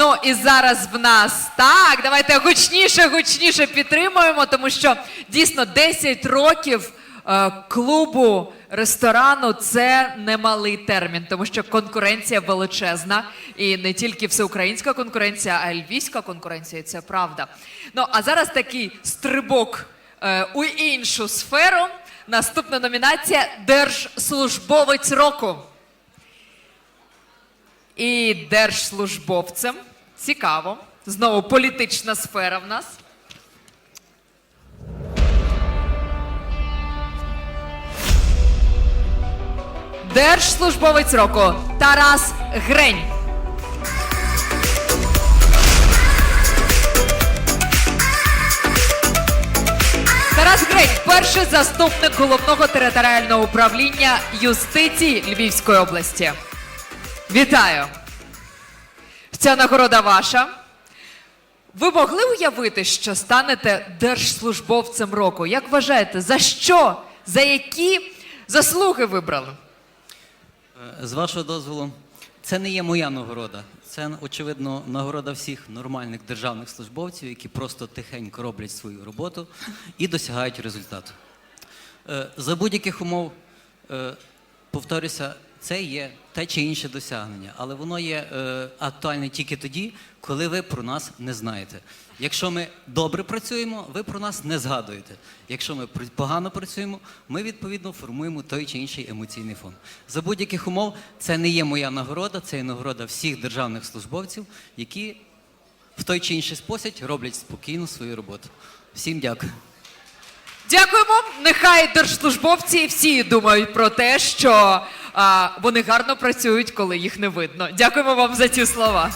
Ну і зараз в нас так. Давайте гучніше, гучніше підтримуємо, тому що дійсно 10 років е, клубу ресторану це немалий термін, тому що конкуренція величезна, і не тільки всеукраїнська конкуренція, а й львівська конкуренція. Це правда. Ну а зараз такий стрибок е, у іншу сферу. Наступна номінація Держслужбовець року. І держслужбовцем. Цікаво. Знову політична сфера в нас. Держслужбовець року Тарас Грень. Тарас Грень, перший заступник головного територіального управління юстиції Львівської області. Вітаю! Ця нагорода ваша. Ви могли уявити, що станете держслужбовцем року? Як вважаєте, за що? За які заслуги вибрали? Е, З вашого дозволу, це не є моя нагорода. Це, очевидно, нагорода всіх нормальних державних службовців, які просто тихенько роблять свою роботу і досягають результату. Е, За будь-яких умов, е, повторюся, це є те чи інше досягнення, але воно є е, актуальне тільки тоді, коли ви про нас не знаєте. Якщо ми добре працюємо, ви про нас не згадуєте. Якщо ми погано працюємо, ми відповідно формуємо той чи інший емоційний фон. За будь-яких умов, це не є моя нагорода, це є нагорода всіх державних службовців, які в той чи інший спосіб роблять спокійно свою роботу. Всім дякую. Дякуємо. Нехай держслужбовці всі думають про те, що вони гарно працюють, коли їх не видно. Дякуємо вам за ці слова.